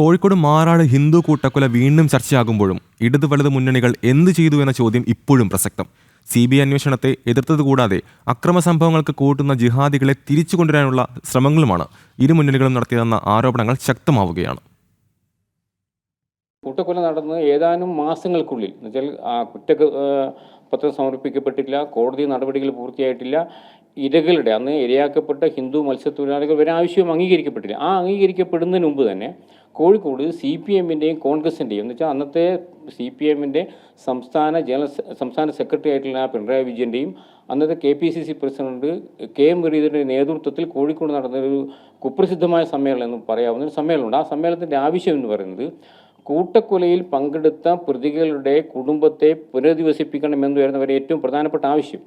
കോഴിക്കോട് മാറാട് ഹിന്ദു കൂട്ടക്കൊല വീണ്ടും ചർച്ചയാകുമ്പോഴും ഇടതു വലത് മുന്നണികൾ എന്ത് ചെയ്തു എന്ന ചോദ്യം ഇപ്പോഴും പ്രസക്തം. സി ബി ഐ അന്വേഷണത്തെ എതിർത്തത് കൂടാതെ അക്രമ സംഭവങ്ങൾക്ക് കൂട്ടുന്ന ജിഹാദികളെ തിരിച്ചു കൊണ്ടുവരാനുള്ള ശ്രമങ്ങളുമാണ് ഇരു മുന്നണികളും നടത്തിയതെന്ന ആരോപണങ്ങൾ ശക്തമാവുകയാണ്. കൂട്ടക്കൊല നടന്ന് ഏതാനും മാസങ്ങൾക്കുള്ളിൽ എന്നുവെച്ചാൽ കുറ്റ പത്രം സമർപ്പിക്കപ്പെട്ടില്ല കോടതി നടപടികൾ പൂർത്തിയായിട്ടില്ല. ഇരകളുടെ അന്ന് ഇരയാക്കപ്പെട്ട ഹിന്ദു മത്സ്യത്തൊഴിലാളികൾ വരെ ആവശ്യവും അംഗീകരിക്കപ്പെട്ടില്ല. ആ അംഗീകരിക്കപ്പെടുന്നതിന് മുമ്പ് തന്നെ കോഴിക്കോട് സി പി എമ്മിന്റെയും കോൺഗ്രസിന്റെയും എന്ന് വെച്ചാൽ അന്നത്തെ സി പി എമ്മിന്റെ സംസ്ഥാന ജനറൽ സംസ്ഥാന സെക്രട്ടറി ആയിട്ടുള്ള പിണറായി വിജയന്റെയും അന്നത്തെ K P C C president K M മുരീദന്റെ നേതൃത്വത്തിൽ കോഴിക്കോട് നടന്നൊരു കുപ്രസിദ്ധമായ സമ്മേളനം എന്ന് പറയാവുന്ന ഒരു സമ്മേളനമുണ്ട്. ആ സമ്മേളനത്തിന്റെ ആവശ്യം എന്ന് പറയുന്നത് കൂട്ടക്കൊലയിൽ പങ്കെടുത്ത പ്രതികളുടെ കുടുംബത്തെ പുനരധിവസിപ്പിക്കണമെന്ന് അവരുടെ ഏറ്റവും പ്രധാനപ്പെട്ട ആവശ്യം.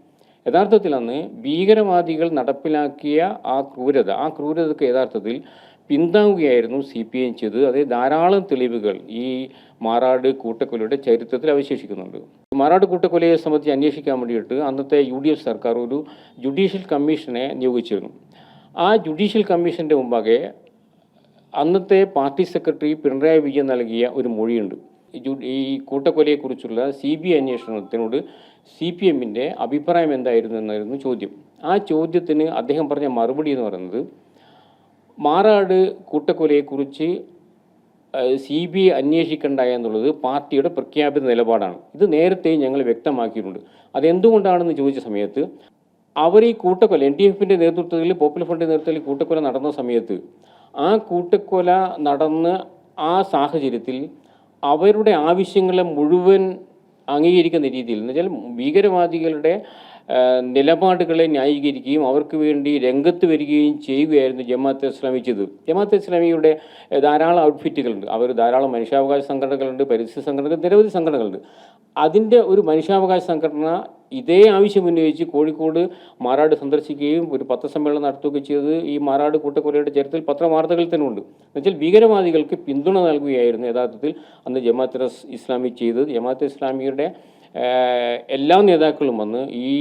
യഥാർത്ഥത്തിൽ അന്ന് ഭീകരവാദികൾ നടപ്പിലാക്കിയ ആ ക്രൂരത ആ ക്രൂരതയ്ക്ക് യഥാർത്ഥത്തിൽ പിന്താങ്ങുകയായിരുന്നു സി പി എം ചെയ്ത് അതേ ധാരാളം തെളിവുകൾ ഈ മാറാട് കൂട്ടക്കൊലയുടെ ചരിത്രത്തിൽ അവശേഷിക്കുന്നുണ്ട്. മാറാട് കൂട്ടക്കൊലയെ സംബന്ധിച്ച് അന്വേഷിക്കാൻ വേണ്ടിയിട്ട് അന്നത്തെ യു ഡി എഫ് സർക്കാർ ഒരു ജുഡീഷ്യൽ കമ്മീഷനെ നിയോഗിച്ചിരുന്നു. ആ ജുഡീഷ്യൽ കമ്മീഷന്റെ മുമ്പാകെ അന്നത്തെ പാർട്ടി സെക്രട്ടറി പിണറായി വിജയൻ നൽകിയ ഒരു മൊഴിയുണ്ട്. ഈ കൂട്ടക്കൊലയെക്കുറിച്ചുള്ള സി ബി ഐ അന്വേഷണത്തിനോട് സി പി എമ്മിന്റെ അഭിപ്രായം എന്തായിരുന്നു എന്നായിരുന്നു ചോദ്യം. ആ ചോദ്യത്തിന് അദ്ദേഹം പറഞ്ഞ മറുപടി എന്ന് പറയുന്നത് മാറാട് കൂട്ടക്കൊലയെക്കുറിച്ച് സി ബി ഐ അന്വേഷിക്കണ്ട എന്നുള്ളത് പാർട്ടിയുടെ പ്രഖ്യാപിത നിലപാടാണ്. ഇത് നേരത്തെ ഞങ്ങൾ വ്യക്തമാക്കിയിട്ടുണ്ട്. അതെന്തുകൊണ്ടാണെന്ന് ചോദിച്ച സമയത്ത് അവർ ഈ കൂട്ടക്കൊല എൻ ഡി എഫിന്റെ നേതൃത്വത്തിൽ പോപ്പുലർ ഫ്രണ്ടിന്റെ നേതൃത്വത്തിൽ കൂട്ടക്കൊല നടന്ന സമയത്ത് ആ കൂട്ടക്കൊല നടന്ന ആ സാഹചര്യത്തിൽ അവരുടെ ആവശ്യങ്ങളെ മുഴുവൻ അംഗീകരിക്കുന്ന രീതിയിൽ എന്ന് വെച്ചാൽ ഭീകരവാദികളുടെ നിലപാടുകളെ ന്യായീകരിക്കുകയും അവർക്ക് വേണ്ടി രംഗത്ത് വരികയും ചെയ്യുകയായിരുന്നു ജമാഅത്തെ ഇസ്ലാമി ചെയ്തത്. ജമാഅത്തെ ഇസ്ലാമിയുടെ ധാരാളം ഔട്ട്ഫിറ്റുകളുണ്ട്. അവർ ധാരാളം മനുഷ്യാവകാശ സംഘടനകളുണ്ട് പരിസ്ഥിതി സംഘടനകൾ നിരവധി സംഘടനകളുണ്ട്. അതിന്റെ ഒരു മനുഷ്യാവകാശ സംഘടന ഇതേ ആവശ്യം ഉന്നയിച്ച് കോഴിക്കോട് മാറാട് സന്ദർശിക്കുകയും ഒരു പത്രസമ്മേളനം നടത്തുകയും ചെയ്തത് ഈ മാറാട് കൂട്ടക്കൊലയുടെ ചരിത്രത്തിൽ പത്രവാർത്തകളിൽ തന്നെ ഉണ്ട് എന്നുവെച്ചാൽ ഭീകരവാദികൾക്ക് പിന്തുണ നൽകുകയായിരുന്നു യഥാർത്ഥത്തിൽ അന്ന് ജമാഅത്ത് ഇസ്ലാമി ചെയ്തത്. ജമാഅത്ത് ഇസ്ലാമിയുടെ എല്ലാ നേതാക്കളും വന്ന് ഈ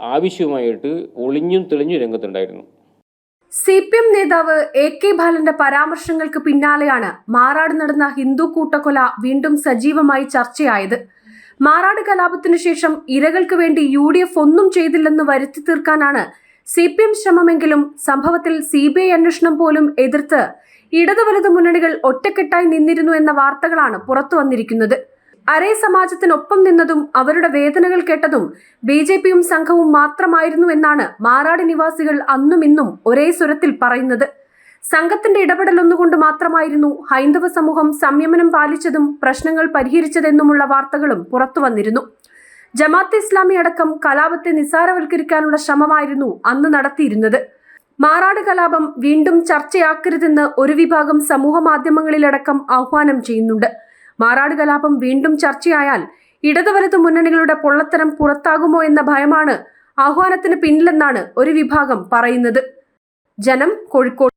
ആവശ്യവുമായിട്ട് ഒളിഞ്ഞും തെളിഞ്ഞും രംഗത്തുണ്ടായിരുന്നു. സി പി എം നേതാവ് എ കെ ബാലന്റെ പരാമർശങ്ങൾക്ക് പിന്നാലെയാണ് മാറാട് നടന്ന ഹിന്ദു കൂട്ടക്കൊല വീണ്ടും സജീവമായി ചർച്ചയായത്. മാറാട് കലാപത്തിനു ശേഷം ഇരകൾക്ക് വേണ്ടി യു ഡി എഫ് ഒന്നും ചെയ്തില്ലെന്ന് വരുത്തി തീർക്കാനാണ് സി പി എം ശ്രമമെങ്കിലും സംഭവത്തിൽ സി ബി ഐ അന്വേഷണം പോലും എതിർത്ത് ഇടതു വലതു മുന്നണികൾ ഒറ്റക്കെട്ടായി നിന്നിരുന്നു എന്ന വാർത്തകളാണ് പുറത്തു വന്നിരിക്കുന്നത്. അരേ സമാജത്തിനൊപ്പം നിന്നതും അവരുടെ വേദനകൾ കേട്ടതും ബി ജെ പിയും സംഘവും മാത്രമായിരുന്നു എന്നാണ് മാറാട് നിവാസികൾ അന്നും ഇന്നും ഒരേ സ്വരത്തിൽ പറയുന്നത്. സംഘത്തിന്റെ ഇടപെടലൊന്നുകൊണ്ട് മാത്രമായിരുന്നു ഹൈന്ദവ സമൂഹം സംയമനം പാലിച്ചതും പ്രശ്നങ്ങൾ പരിഹരിച്ചതെന്നുമുള്ള വാർത്തകളും പുറത്തുവന്നിരുന്നു ജമാഅത്ത് ഇസ്ലാമി അടക്കം കലാപത്തെ നിസ്സാരവൽക്കരിക്കാനുള്ള ശ്രമമായിരുന്നു അന്ന് നടത്തിയിരുന്നത്. മാറാട് കലാപം വീണ്ടും ചർച്ചയാക്കരുതെന്ന് ഒരു വിഭാഗം സമൂഹ മാധ്യമങ്ങളിലടക്കം ആഹ്വാനം ചെയ്യുന്നുണ്ട്. മാറാട് കലാപം വീണ്ടും ചർച്ചയായാൽ ഇടതുവലതു മുന്നണികളുടെ പൊള്ളത്തരം പുറത്താകുമോ എന്ന ഭയമാണ് ആഹ്വാനത്തിന് പിന്നിലെന്നാണ് ഒരു വിഭാഗം പറയുന്നത്. ജനം കോഴിക്കോട്